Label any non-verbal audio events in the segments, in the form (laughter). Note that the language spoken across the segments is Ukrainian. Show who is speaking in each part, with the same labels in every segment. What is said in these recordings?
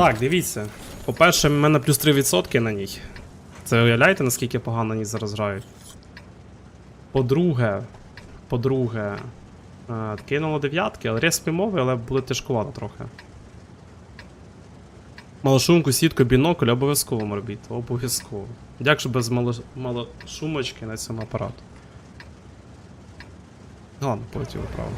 Speaker 1: Так, дивіться. По-перше, в мене плюс 3% на ній. Це уявляєте, наскільки погано на зараз грають? По-друге, по-друге, е, кинуло дев'ятки, але респі мови, але буде тяжкувато трохи. Малошумку, сітку, бінокль обов'язково морбіт. Обов'язково. Як же без мало... малошумочки на цьому апарату? Ладно, полетіло право.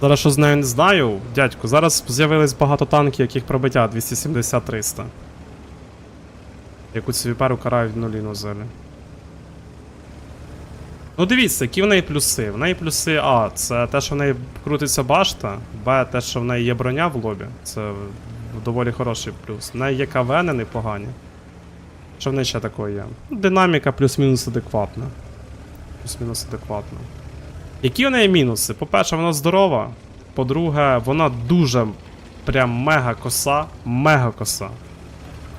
Speaker 1: Зараз що з нею не знаю, дядьку, зараз з'явилось багато танків, яких пробиття 270-300. Яку цю віперу карають нулі на зелі. Ну дивіться, які в неї плюси. В неї плюси А, це те, що в неї крутиться башта, Б, те, що в неї є броня в лобі. Це доволі хороший плюс. В неї є КВН непогані. Що в неї ще такое є? Динаміка плюс-мінус адекватна. Плюс-мінус адекватна. Які в неї мінуси? По-перше, вона здорова. По-друге, вона дуже прям мега коса. Мега коса.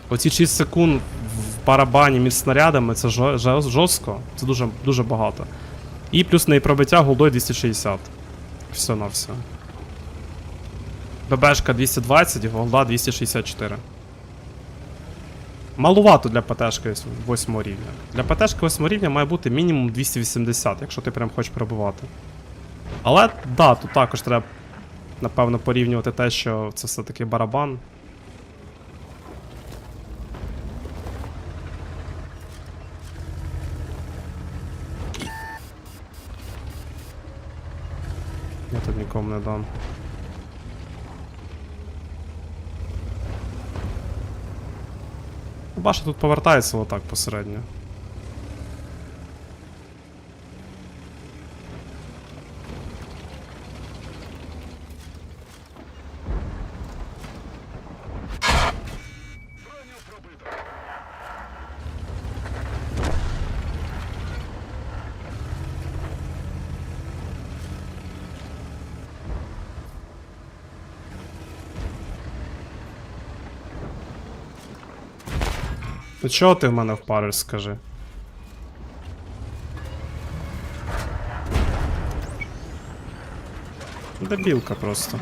Speaker 1: Оці 6 секунд в барабані між снарядами це жо- жо- жорстко. Це дуже, дуже багато. І плюс неї пробиття голдою 260. Все на все. ББшка 220, голда 264. Малувато для ПТшки 8 рівня. Для ПТшки 8 рівня має бути мінімум 280, якщо ти прям хочеш пробувати. Але да, тут також треба, напевно, порівнювати те, що це все-таки барабан. Я тут нікому не дам. Баша тут повертається отак посередньо. Ну чого ти в мене впариш, скажи? Дебілка просто.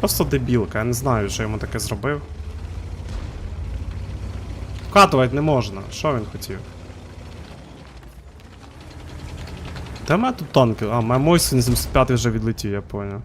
Speaker 1: Просто дебілка, я не знаю, що йому таке зробив. Вкатувати не можна. Що він хотів? Та мене тут танки. А, мой 75 вже відлетів, я понял.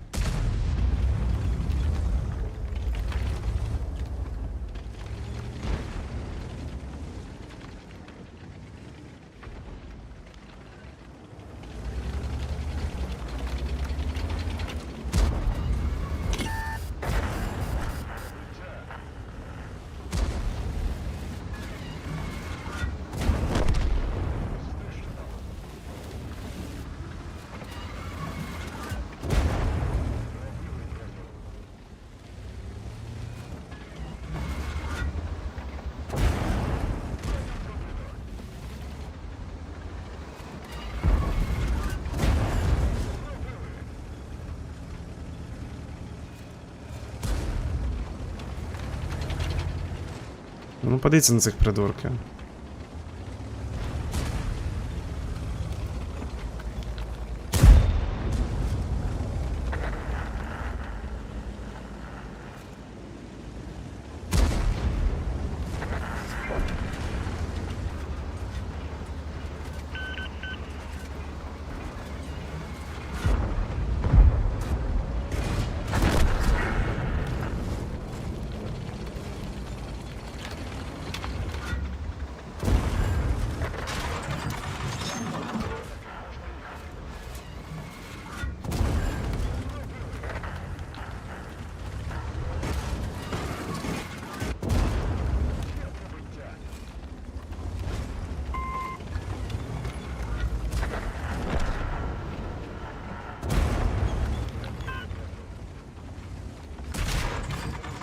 Speaker 1: Ну подивіться на цих придурків.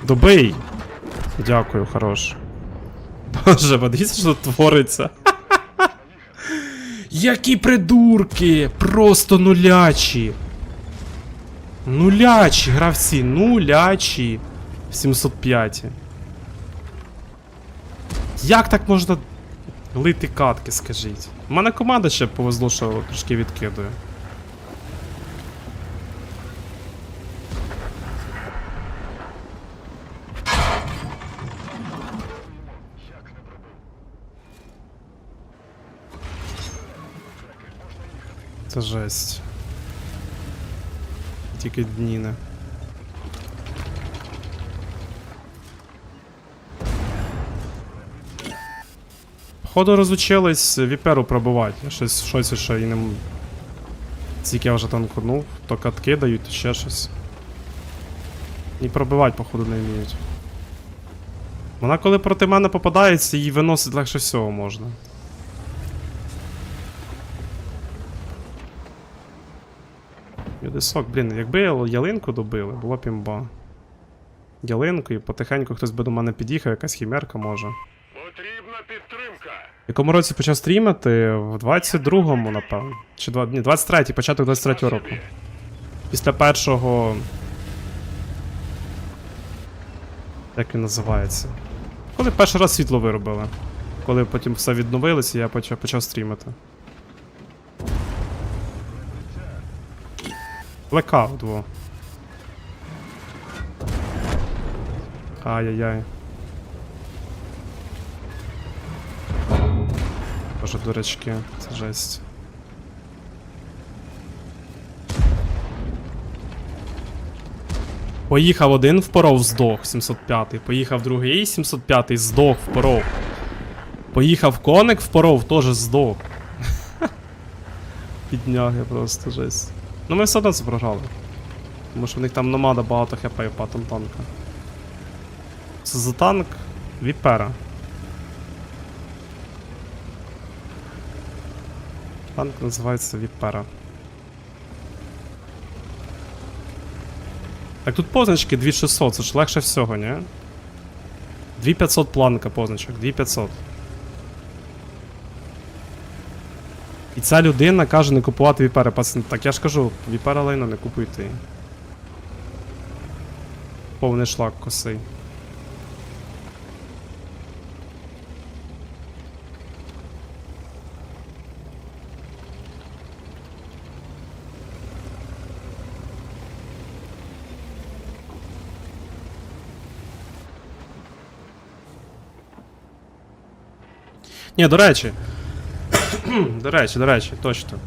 Speaker 1: Добий! Дякую, хорош. Боже, подивіться, що тут твориться. Які придурки! Просто нулячі. Нулячі, гравці, нулячі. 705. Як так можна лити катки, скажіть? У мене команда ще повезло, що трошки відкидує. Це жесть. Тільки дні не. Походу розучились віперу пробувати. Щось в шоці, що і не. Скільки я вже танкунув, то катки дають, то ще щось. І пробивати, походу, не вміють. Вона коли проти мене попадається, її виносить легше всього можна. Юдисок, блін, якби ялинку добили, було б імба. Ялинку і потихеньку хтось би до мене під'їхав, якась хімерка може.
Speaker 2: Потрібна підтримка.
Speaker 1: В якому році почав стрімити? В 22-му, напевно. Чи два... Ні, 23-й, початок 23-го року. Після першого. Як він називається? Коли перший раз світло виробили. Коли потім все відновилося, я почав, почав стрімити. Блекаут, во. Ай-яй-яй. Боже, дурачки, це жесть. Поїхав один впоров, здох, 705-й. Поїхав другий, 705-й, здох, впоров. Поїхав коник впоров, теж здох. (laughs) Підняги просто жесть. Ну ми все одно це програли. Тому що в них там номада багато хп і патом танка. Це за танк Віпера. Танк називається Віпера. Так тут позначки 2600, це ж легше всього, ні? 2500 планка позначок, 2500. І ця людина каже не купувати Віпери. Так я ж кажу, Віпера лайно не купуйте. Повний шлак косий. Ні, до речі. До речі, до речі, точно.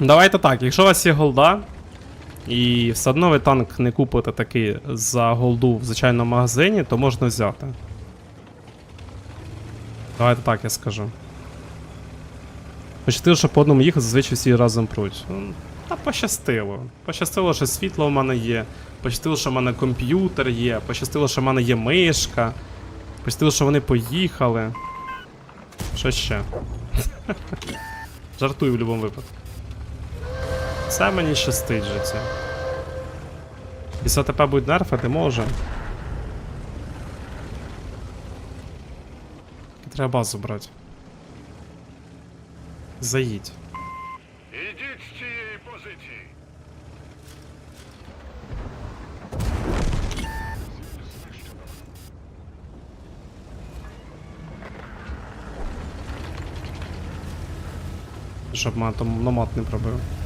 Speaker 1: Давайте так, якщо у вас є голда, і все одно ви танк не купите такий за голду в звичайному магазині, то можна взяти. Давайте так я скажу. Пощастило, що по одному їхати, зазвичай всі разом пруть. Ну, Та пощастило. Пощастило, що світло в мене є. Пощастило, що в мене комп'ютер є. Пощастило, що в мене є мишка. Пощастило, що вони поїхали. Що ще? Жартую в будь-якому випадку. Це мені щастить життя. І Після буде нерфити, може. Треба базу брати. Заїдь.
Speaker 2: Ідіть з цієї позиції.
Speaker 1: Щоб мене там номад не пробив.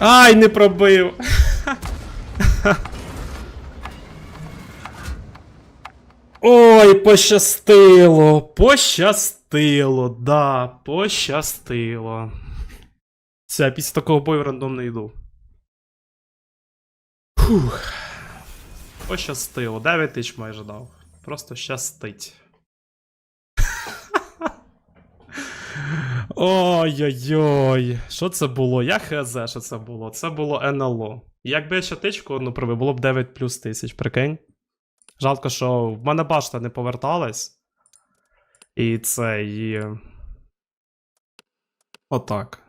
Speaker 1: Ай, не пробив! Ой, пощастило! Пощастило, да, пощастило. Все, після такого бою рандом не йду. Фух. Пощастило. 9 тисяч майже дав. Просто щастить. Ой-ой-ой. Що це було? Я хз, що це було? Це було НЛО. Якби я ще тичку одну пробив, було б 9 плюс тисяч, прикинь. Жалко, що в мене башта не поверталась. І це і. Отак.